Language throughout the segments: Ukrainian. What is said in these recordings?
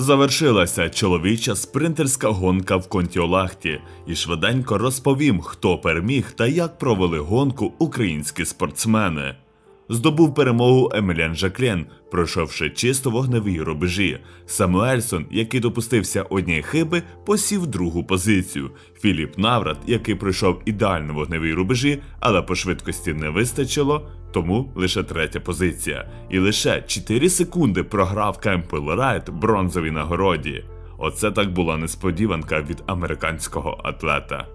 Завершилася чоловіча спринтерська гонка в Контіолахті, і швиденько розповім, хто переміг та як провели гонку українські спортсмени. Здобув перемогу Емельян Жаклен, пройшовши чисто вогневі рубежі. Самуельсон, який допустився однієї хиби, посів другу позицію. Філіп Наврат, який пройшов ідеально вогневі рубежі, але по швидкості не вистачило, тому лише третя позиція. І лише 4 секунди програв Кемпел Райт бронзовій нагороді. Оце так була несподіванка від американського атлета.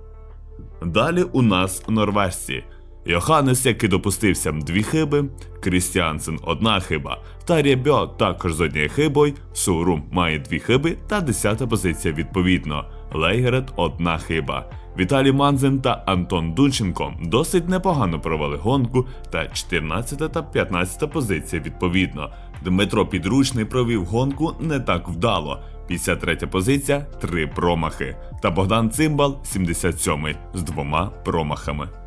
Далі у нас норвежці. Йоханнес, який допустився дві хиби, Крістіансен одна хиба, та Рєбьо також з однією хибою, Сурум має дві хиби та десята позиція відповідно. Лейгерет одна хиба. Віталій Манзен та Антон Дунченко досить непогано провели гонку та 14 та 15 позиція відповідно. Дмитро Підручний провів гонку не так вдало. 53 позиція, три промахи. Та Богдан Цимбал 77 з двома промахами.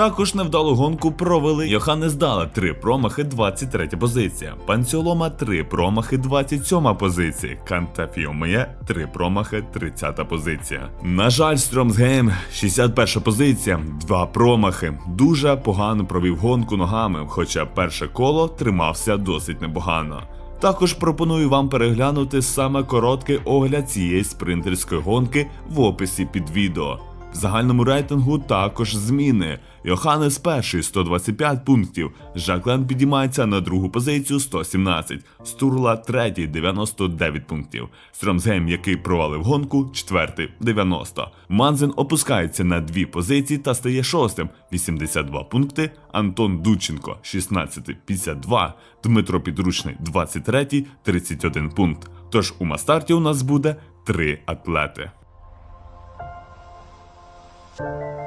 Також невдалу гонку провели Йоханнес Дала 3 промахи, 23 позиція. Панцьолома 3 промахи, 27 позиція. Канта Фіомеє 3 промахи, 30 позиція. На жаль, Стромсгейм 61 позиція, 2 промахи. Дуже погано провів гонку ногами, хоча перше коло тримався досить непогано. Також пропоную вам переглянути саме короткий огляд цієї спринтерської гонки в описі під відео. В загальному рейтингу також зміни. Йоханнес перший 125 пунктів. Жаклен підіймається на другу позицію 117. Стурла третій 99 пунктів. Стромсгейм, який провалив гонку, четвертий 90. Манзен опускається на дві позиції та стає шостим 82 пункти. Антон Дученко 16 52. Дмитро Підручний 23 31 пункт. Тож у мастарті у нас буде три атлети. 嗯。